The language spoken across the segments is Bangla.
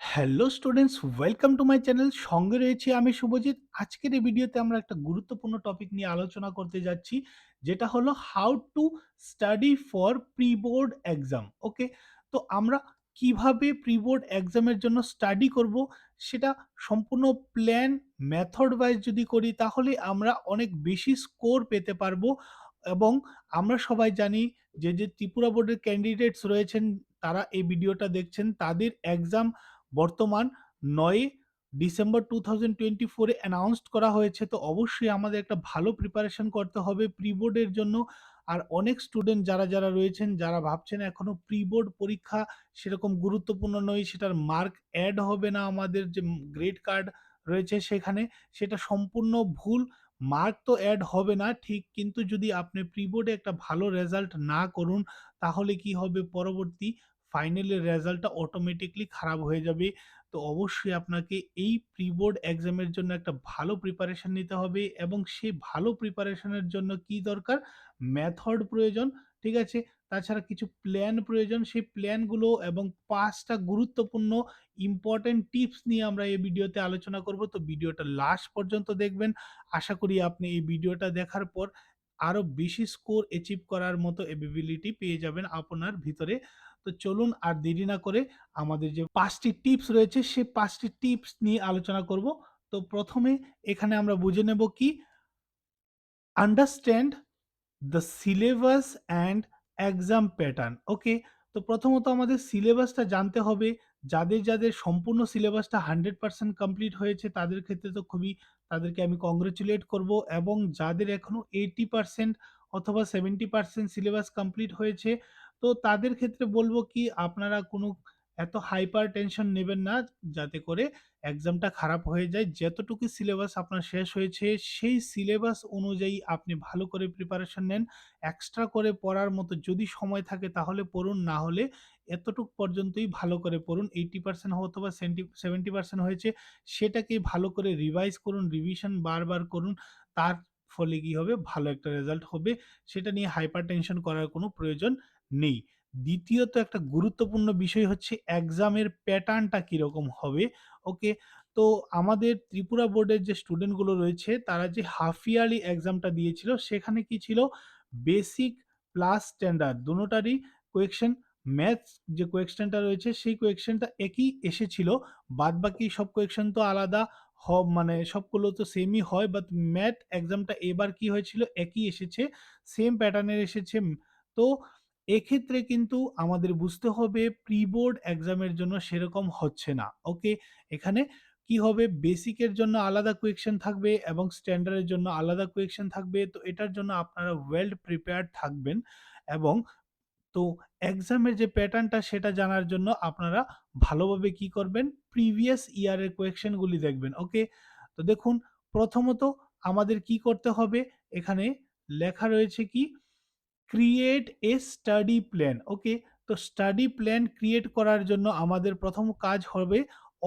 Hello students welcome to my channel সঙ্গে রয়েছি আমি শুভজিৎ। আজকের এই ভিডিওতে আমরা একটা গুরুত্বপূর্ণ টপিক নিয়ে আলোচনা করতে যাচ্ছি, যেটা হলো how to study for pre board exam okay তো আমরা কীভাবে প্রি বোর্ড এক্সামের জন্য স্টাডি করব, সেটা সম্পূর্ণ প্ল্যান মেথড ওয়াইজ যদি করি, তাহলে আমরা অনেক বেশি স্কোর পেতে পারব এবং আমরা সবাই জানি যে যে ত্রিপুরা বোর্ডের ক্যান্ডিডেটস রয়েছেন, তারা এই ভিডিওটা দেখছেন, তাদের এক্সাম বর্তমান ৯ ডিসেম্বর 2024 এ অ্যানাউন্সড করা হয়েছে। তো অবশ্যই আমাদের একটা ভালো প্রিপারেশন করতে হবে প্রি বোর্ডের জন্য। আর অনেক স্টুডেন্ট যারা, যারা রয়েছেন যারা ভাবছেন এখনও প্রি বোর্ড পরীক্ষা সেরকম গুরুত্বপূর্ণ নয়, সেটার মার্ক অ্যাড হবে না আমাদের যে গ্রেড কার্ড রয়েছে সেখানে, সেটা সম্পূর্ণ ভুল। মার্ক তো অ্যাড হবে না ঠিক, কিন্তু যদি আপনি প্রি বোর্ডে একটা ভালো রেজাল্ট না করুন, তাহলে কি হবে পরবর্তী ফাইনালের রেজাল্টটা অটোমেটিকলি খারাপ হয়ে যাবে। তো অবশ্যই আপনাকে এই প্রি বোর্ড এক্সামের জন্য একটা ভালো প্রিপারেশন নিতে হবে এবং সেই ভালো প্রিপারেশনের জন্য কি দরকার? মেথড প্রয়োজন, ঠিক আছে? তাছাড়া কিছু প্ল্যান প্রয়োজন। সেই প্ল্যানগুলো এবং পাঁচটা গুরুত্বপূর্ণ ইম্পোর্টেন্ট টিপস নিয়ে আমরা এই ভিডিওতে আলোচনা করব। তো ভিডিওটা লাস্ট পর্যন্ত দেখবেন। আশা করি আপনি এই ভিডিওটা দেখার পর আরও বেশি স্কোর অ্যাচিভ করার মতো এবিলিটি পেয়ে যাবেন আপনার ভিতরে। তো চলুন আর দেরি না করে আমাদের যে পাঁচটি টিপস রয়েছে সেই পাঁচটি টিপস নিয়ে আলোচনা করব। তো প্রথমে এখানে আমরা বুঝে নেব কি understand the syllabus and exam pattern. Okay? তো প্রথমত আমাদের সিলেবাসটা জানতে হবে। যাদের, যাদের সম্পূর্ণ সিলেবাসটা 100% কমপ্লিট হয়েছে তাদের ক্ষেত্রে তো খুবই তাদেরকে আমি কংগ্রেচুলেট করব এবং যাদের এখনও 80% অথবা 70% সিলেবাস কমপ্লিট হয়েছে, তো তাদের ক্ষেত্রে বলব কি আপনারা কোনো এত হাইপার টেনশন নেবেন না যাতে করে এক্সামটা খারাপ হয়ে যায়। যতটুকু সিলেবাস আপনার শেষ হয়েছে সেই সিলেবাস অনুযায়ী আপনি ভালো করে প্রিপারেশন নেন। এক্সট্রা করে পড়ার মতো যদি সময় থাকে তাহলে পড়ুন, না হলে এতটুক পর্যন্তই ভালো করে পড়ুন। 80% অথবা সেভেন্টি 70% হয়েছে সেটাকে ভালো করে রিভাইজ করুন, রিভিশন বারবার করুন। তার ফলে কি হবে? ভালো একটা রেজাল্ট হবে। সেটা নিয়ে হাইপার টেনশন করার কোনো প্রয়োজন নেই। দ্বিতীয়ত একটা গুরুত্বপূর্ণ বিষয় হচ্ছে এক্সামের প্যাটার্নটা কীরকম হবে? ওকে? তো আমাদের ত্রিপুরা বোর্ডের যে স্টুডেন্টগুলো রয়েছে, তারা যে হাফ ইয়ারলি এক্সামটা দিয়েছিল, সেখানে কি ছিল? বেসিক প্লাস স্ট্যান্ডার্ড দোনোটারই কোয়েকশন ম্যাথস যে কোয়েকশনটা রয়েছে, সেই কোয়েকশনটা একই এসেছিল। বাদ বাকি সব কোয়েকশন তো আলাদা, হ মানে সবগুলো তো সেমই হয় বাট ম্যাথ এক্সামটা এবার কি হয়েছিল? একই এসেছে। সেম প্যাটার্নের এসেছে। তো এক্ষেত্রে কিন্তু আমাদের বুঝতে হবে প্রি বোর্ড এক্সামের জন্য সেরকম হচ্ছে না। ওকে? এখানে কি হবে? বেসিকের জন্য আলাদা কোয়েকশন থাকবে এবং স্ট্যান্ডার্ডের জন্য আলাদা কোয়েকশন থাকবে। তো এটার জন্য আপনারা ওয়েল প্রিপেয়ার্ড থাকবেন এবং তো এক্সামের যে প্যাটার্নটা সেটা জানার জন্য আপনারা ভালোভাবে কি করবেন? প্রিভিয়াস ইয়ারের কোয়েকশনগুলি দেখবেন। ওকে? তো দেখুন, প্রথমত আমাদের কি করতে হবে? এখানে লেখা রয়েছে কি? Create a study plan. Okay? তো স্টাডি প্ল্যান ক্রিয়েট করার জন্য আমাদের প্রথম কাজ হবে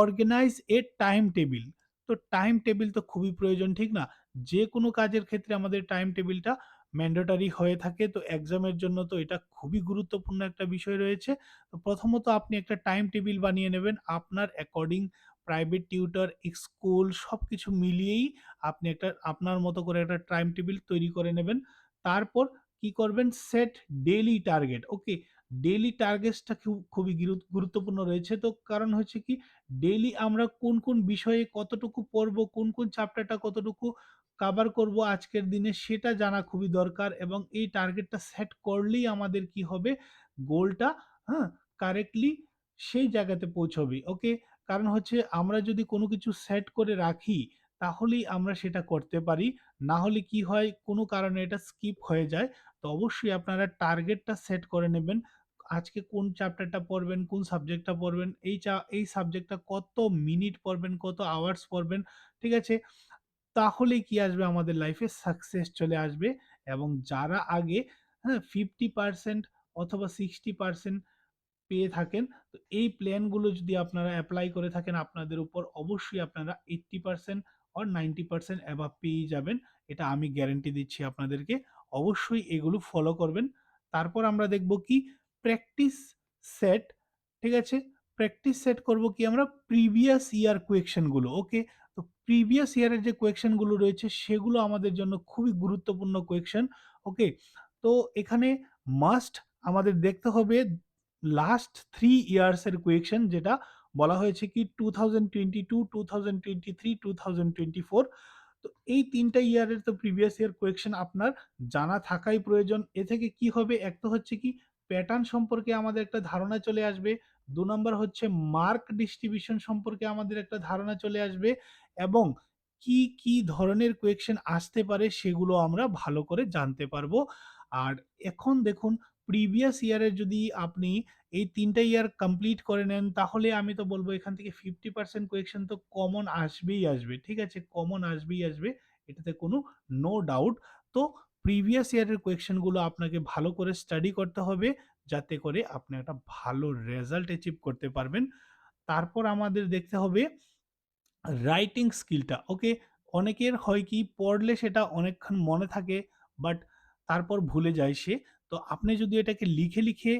অর্গানাইজ এ টাইম টেবিল। তো টাইম টেবিল তো খুবই প্রয়োজন, ঠিক না? যে কোনো কাজের ক্ষেত্রে আমাদের টাইম টেবিলটা ম্যান্ডেটরি হয়ে থাকে। তো এক্সামের জন্য তো এটা খুবই গুরুত্বপূর্ণ একটা বিষয় রয়েছে। তো প্রথমত আপনি একটা টাইম টেবিল বানিয়ে নেবেন আপনার অ্যাকর্ডিং প্রাইভেট টিউটর, স্কুল সব কিছু মিলিয়েই আপনি একটা আপনার মতো করে একটা টাইম টেবিল তৈরি করে নেবেন। তারপর কি করবেন? Set daily target. Okay? Daily টার্গেটসটা খুব খুবই গুরুত্বপূর্ণ রয়েছে। তো কারণ হচ্ছে কি ডেইলি আমরা কোন, কোন বিষয়ে কতটুকু পড়ব, কোন, কোন চ্যাপ্টারটা কতটুকু কাভার করব আজকের দিনে সেটা জানা খুবই দরকার এবং এই টার্গেটটা সেট করলেই আমাদের কি হবে? গোলটা হ্যাঁ? কারেক্টলি সেই জায়গাতে পৌঁছবে। ওকে? কারণ হচ্ছে আমরা যদি কোনো কিছু সেট করে রাখি তাহলেই আমরা সেটা করতে পারি। না হলে কি হয়? কোনো কারণে এটা স্কিপ হয়ে যায়। তো অবশ্যই আপনারা টার্গেটটা সেট করে নেবেন। আজকে কোন চ্যাপ্টারটা পড়বেন, কোন সাবজেক্টটা পড়বেন, এই চা এই সাবজেক্টটা কত মিনিট পড়বেন, কত আওয়ার্স পড়বেন, ঠিক আছে? তাহলেই কি আসবে আমাদের লাইফে সাকসেস চলে আসবে এবং যারা আগে হ্যাঁ 50% অথবা 60% পেয়ে থাকেন, তো এই প্ল্যানগুলো যদি আপনারা অ্যাপ্লাই করে থাকেন আপনাদের উপর অবশ্যই আপনারা 80% অর 90% অ্যাবাভ পেয়েই যাবেন। এটা আমি গ্যারান্টি দিচ্ছি আপনাদেরকে। অবশ্যই এগুলো ফলো করবেন। তারপর আমরা দেখব কি প্র্যাকটিস সেট, ঠিক আছে? প্র্যাকটিস সেট করব কি আমরা প্রিভিয়াস ইয়ার কোয়েকশনগুলো। ওকে? তো প্রিভিয়াস ইয়ারের যে কোয়েকশনগুলো রয়েছে সেগুলো আমাদের জন্য খুবই গুরুত্বপূর্ণ কোয়েকশন। ওকে? তো এখানে মাস্ট আমাদের দেখতে হবে লাস্ট 3 ইয়ার্স এর কোয়েকশন যেটা বলা হয়েছে কি 2022, 2023, 2024 তো এই ৩ টা ইয়ারের তো প্রিভিয়াস ইয়ার কোয়েকশন আপনার জানা থাকাই প্রয়োজন। এ থেকে কি হবে? এক তো হচ্ছে কি প্যাটার্ন সম্পর্কে আমাদের একটা ধারণা চলে আসবে। ২ নাম্বার হচ্ছে মার্ক ডিস্ট্রিবিউশন সম্পর্কে আমাদের একটা ধারণা চলে আসবে এবং কি, কি ধরনের কোয়েকশন আসতে পারে সেগুলো আমরা ভালো করে জানতে পারব। আর এখন দেখুন প্রিভিয়াস ইয়ারের যদি আপনি এই ৩ টা ইয়ার কমপ্লিট করে নেন, তাহলে আমি তো বলব এখান থেকে 50% কোয়েকশন তো কমন আসবেই আসবে। ঠিক আছে? কমন আসবেই আসবে। এটাতে কোনো নো ডাউট। তো প্রিভিয়াস ইয়ারের কোয়েকশনগুলো আপনাকে ভালো করে স্টাডি করতে হবে, যাতে করে আপনি একটা ভালো রেজাল্ট অ্যাচিভ করতে পারবেন। তারপর আমাদের দেখতে হবে রাইটিং স্কিলটা। ওকে? অনেকের হয় কি, পড়লে সেটা অনেকক্ষণ মনে থাকে বাট তারপর ভুলে যায় সে। তো আপনি যদি এটাকে লিখে, লিখে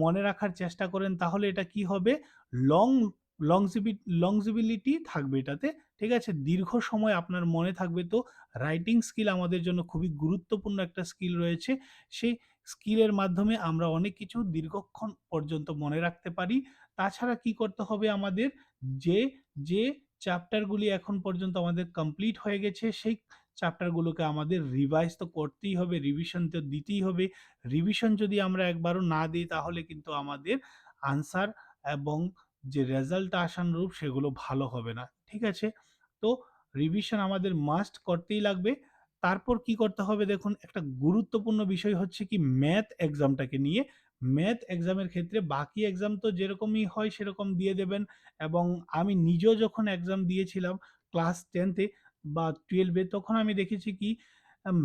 মনে রাখার চেষ্টা করেন তাহলে এটা কি হবে? লং লংজিবি লংজিবিলিটি থাকবে এটাতে। ঠিক আছে? দীর্ঘ সময় আপনার মনে থাকবে। তো রাইটিং স্কিল আমাদের জন্য খুবই গুরুত্বপূর্ণ একটা স্কিল রয়েছে। সেই স্কিলের মাধ্যমে আমরা অনেক কিছু দীর্ঘক্ষণ পর্যন্ত মনে রাখতে পারি। তাছাড়া কি করতে হবে আমাদের? যে, যে চ্যাপ্টারগুলি এখন পর্যন্ত আমাদের কমপ্লিট হয়ে গেছে সেই চ্যাপ্টারগুলোকে আমাদের রিভাইজ তো করতেই হবে, রিভিশন তো দিতেই হবে। রিভিশন যদি আমরা একবারও না দিই তাহলে কিন্তু আমাদের আনসার এবং যে রেজাল্ট আসানুরূপ সেগুলো ভালো হবে না। ঠিক আছে? তো রিভিশন আমাদের মাস্ট করতেই লাগবে। তারপর কি করতে হবে দেখুন, একটা গুরুত্বপূর্ণ বিষয় হচ্ছে কি ম্যাথ এক্সামটাকে নিয়ে। ম্যাথ এক্সামের ক্ষেত্রে বাকি এক্সাম তো যেরকমই হয় সেরকম দিয়ে দেবেন এবং আমি নিজেও যখন এক্সাম দিয়েছিলাম ক্লাস 10 তে বা টুয়েলভে তখন আমি দেখেছি কি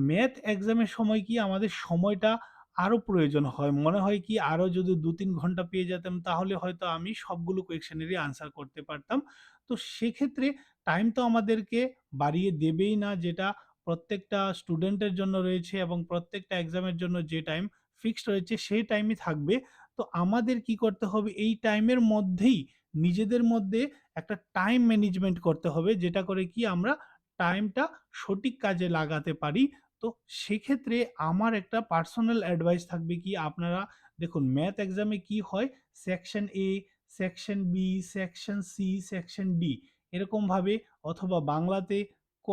ম্যাথ এক্সামের সময় কি আমাদের সময়টা আরও প্রয়োজন হয়। মনে হয় কি আরও যদি ২-৩ ঘণ্টা পেয়ে যেতাম, তাহলে হয়তো আমি সবগুলো কোয়েকশনেরই আনসার করতে পারতাম। তো সেক্ষেত্রে টাইম তো আমাদেরকে বাড়িয়ে দেবেই না যেটা প্রত্যেকটা স্টুডেন্টের জন্য রয়েছে এবং প্রত্যেকটা এক্সামের জন্য যে টাইম ফিক্সড রয়েছে সেই টাইমই থাকবে। তো আমাদের কি করতে হবে এই টাইমের মধ্যেই নিজেদের মধ্যে একটা টাইম ম্যানেজমেন্ট করতে হবে যেটা করে কি আমরা টাইমটা সঠিক কাজে লাগাতে পারি। তো সেক্ষেত্রে আমার একটা পার্সোনাল অ্যাডভাইস থাকবে কি আপনারা দেখুন ম্যাথ এক্সামে কি হয় section A, section B, section C, section D এরকমভাবে অথবা বাংলাতে ক,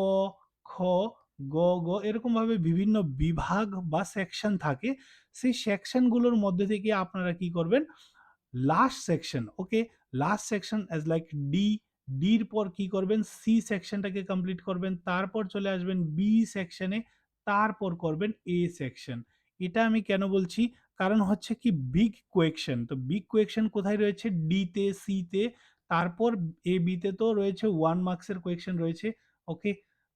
খ, গ, গ এরকমভাবে বিভিন্ন বিভাগ বা সেকশন থাকে। সেই সেকশনগুলোর মধ্যে থেকে আপনারা কি করবেন? Last section okay last section as like D ডির পর কি করবেন? সি সেকশনটাকে কমপ্লিট করবেন। তারপর চলে আসবেন বি সেকশনে তারপর করবেন এ সেকশন এটা আমি কেন বলছি? কারণ হচ্ছে কি বিগ কোয়েকশন তো বিগ কোয়েকশন কোথায় রয়েছে? ডি তে সি তে। তারপর এ বিতে তো রয়েছে ওয়ান মার্কসের কোয়েকশন রয়েছে ওকে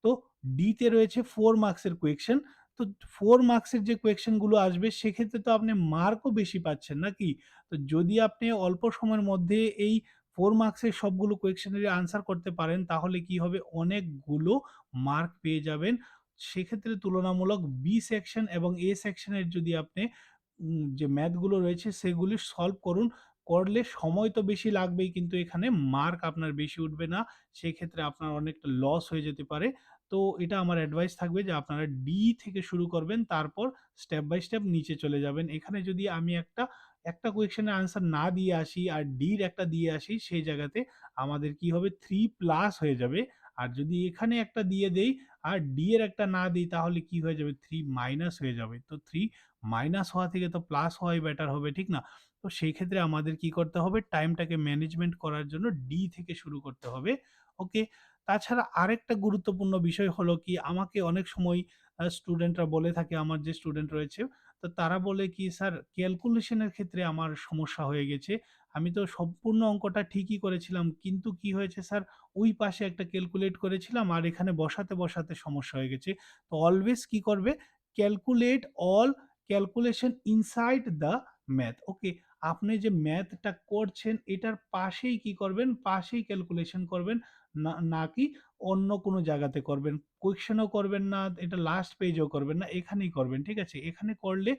তো ডিতে রয়েছে ফোর মার্কসের কোয়েকশন তো ফোর মার্কসের যে কোয়েকশনগুলো আসবে, সেক্ষেত্রে তো আপনি মার্কও বেশি পাচ্ছেন নাকি তো যদি আপনি অল্প সময়ের মধ্যে এই ফোর মার্কসের সবগুলো কোয়েকশনেরই আনসার করতে পারেন, তাহলে কি হবে অনেকগুলো মার্ক পেয়ে যাবেন। সেক্ষেত্রে তুলনামূলক বি সেকশন এবং এ সেকশনের যদি আপনি যে ম্যাথগুলো রয়েছে, সেগুলি সলভ করুন। করলে সময় তো বেশি লাগবেই কিন্তু এখানে মার্ক আপনার বেশি উঠবে না। সেক্ষেত্রে আপনার অনেকটা লস হয়ে যেতে পারে। তো এটা আমার অ্যাডভাইস থাকবে যে আপনারা ডি থেকে শুরু করবেন, তারপর স্টেপ বাই স্টেপ নিচে চলে যাবেন। এখানে যদি আমি একটা একটা কোয়েকশনের আনসার না দিয়ে আসি আর ডির একটা দিয়ে আসি, সেই জায়গাতে আমাদের কি হবে থ্রি প্লাস হয়ে যাবে। আর যদি এখানে একটা দিয়ে দেই আর ডি এর একটা না দিই, তাহলে কি হয়ে যাবে থ্রি মাইনাস হয়ে যাবে। তো 3 মাইনাস হওয়া থেকে তো প্লাস হওয়াই বেটার হবে, ঠিক না? তো সেই ক্ষেত্রে আমাদের কি করতে হবে টাইমটাকে ম্যানেজমেন্ট করার জন্য ডি থেকে শুরু করতে হবে। ওকে। তাছাড়া আরেকটা গুরুত্বপূর্ণ বিষয় হলো কি আমাকে অনেক সময় স্টুডেন্টরা বলে থাকে আমার যে স্টুডেন্ট রয়েছে তো তারা বলে কি স্যার ক্যালকুলেশনের ক্ষেত্রে আমার সমস্যা হয়ে গেছে। আমি তো সম্পূর্ণ অঙ্কটা ঠিকই করেছিলাম। কিন্তু কি হয়েছে স্যার ওই পাশে একটা ক্যালকুলেট করেছিলাম আর এখানে বসাতে, বসাতে সমস্যা হয়ে গেছে। তো অলওয়েজ কি করবে calculate all calculation inside the math. Okay. আপনি যে ম্যাথটা করছেন, এটার পাশেই কি করবেন? পাশেই ক্যালকুলেশন করবেন। না নাকি অন্য কোনো জায়গাতে করবেন। কোয়েশ্চেনও করবেন না, এটা লাস্ট পেজও করবেন না, এখানেই করবেন, ঠিক আছে? এখানে করলে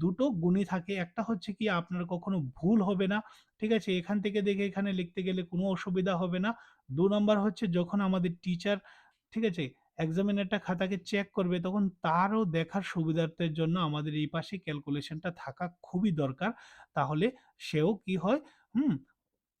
দুটো গুণই থাকে। একটা হচ্ছে কি আপনার কখনো ভুল হবে না, ঠিক আছে? এখান থেকে দেখে এখানে লিখতে গেলে কোনো অসুবিধা হবে না। দু নম্বর হচ্ছে যখন আমাদের টিচার ঠিক আছে? এক্সামিনারটা খাতাকে চেক করবে, তখন তারও দেখার সুবিধার্থের জন্য আমাদের এই পাশে ক্যালকুলেশনটা থাকা খুবই দরকার। তাহলে সেও কি হয়? হুম,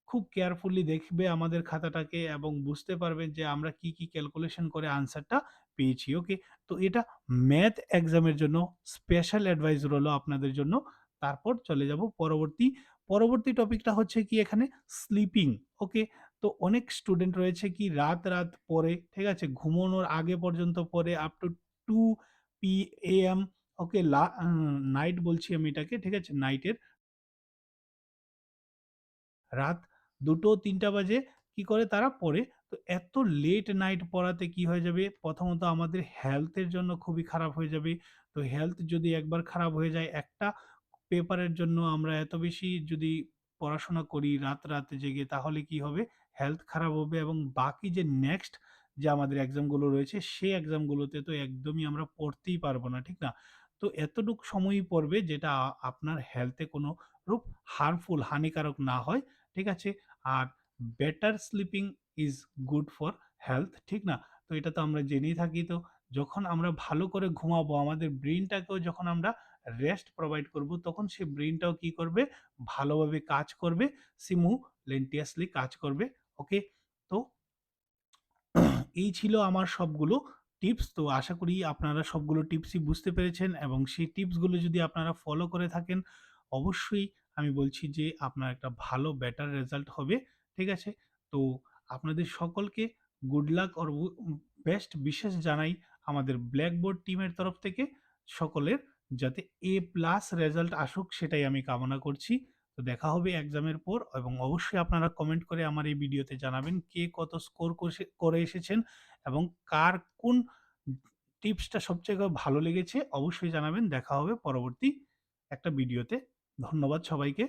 খুব কেয়ারফুলি দেখবে আমাদের খাতাটাকে এবং বুঝতে পারবেন যে আমরা কি কি ক্যালকুলেশন করে আনসারটা পেয়েছি। ওকে তো এটা ম্যাথ এক্সামের জন্য স্পেশাল অ্যাডভাইস রইল আপনাদের জন্য। তারপর চলে যাব পরবর্তী পরবর্তী টপিকটা হচ্ছে কি এখানে স্লিপিং ওকে তো অনেক স্টুডেন্ট রয়েছে কি রাত রাত পরে ঠিক আছে ঘুমানোর আগে পর্যন্ত পরে up to two P M okay night বলছি আমি এটাকে ঠিক আছে নাইটের রাত ২টো-৩টা বাজে কি করে তারা পড়ে। তো এত লেট নাইট পড়াতে কি হয়ে যাবে, প্রথমত আমাদের হেলথের জন্য খুবই খারাপ হয়ে যাবে। তো হেলথ যদি একবার খারাপ হয়ে যায়, একটা পেপারের জন্য আমরা এত বেশি যদি পড়াশোনা করি রাত, রাত জেগে তাহলে কি হবে? হেলথ খারাপ হবে এবং বাকি যে নেক্সট যে আমাদের এক্সামগুলো রয়েছে, সেই এক্সামগুলোতে তো একদমই আমরা পড়তেই পারব না, ঠিক না? তো এতটুক সময়ই পড়বে যেটা আপনার হেলথে কোনো রূপ হার্মফুল হানিকারক না হয়, ঠিক আছে? আর better sleeping is good for health, ঠিক না? তো এটা তো আমরা জেনেই থাকি তো যখন আমরা ভালো করে ঘুমাবো, আমাদের ব্রেইনটাকেও যখন আমরা রেস্ট প্রোভাইড করব, তখন সে ব্রেইনটাও কি করবে? ভালোভাবে কাজ করবে, সিমুলেন্টিয়াসলি কাজ করবে। ওকে? তো এই ছিল আমার সবগুলো টিপস। তো আশা করি আপনারা সবগুলো টিপসই বুঝতে পেরেছেন এবং সেই টিপসগুলো যদি আপনারা ফলো করে থাকেন, অবশ্যই আমি বলছি যে আপনার একটা ভালো বেটার রেজাল্ট হবে। ঠিক আছে? তো আপনাদের সকলকে গুড লাক অর বেস্ট বিশেষ জানাই আমাদের ব্ল্যাকবোর্ড টিমের তরফ থেকে। সকলের যাতে এ প্লাস রেজাল্ট আসুক সেটাই আমি কামনা করছি। তো দেখা হবে এক্সামের পর এবং অবশ্যই আপনারা কমেন্ট করে আমার এই ভিডিওতে জানাবেন কে কত স্কোর করে এসেছেন এবং কার কোন টিপসটা সবচেয়ে ভালো লেগেছে অবশ্যই জানাবেন। দেখা হবে পরবর্তী একটা ভিডিওতে। ধন্যবাদ সবাইকে।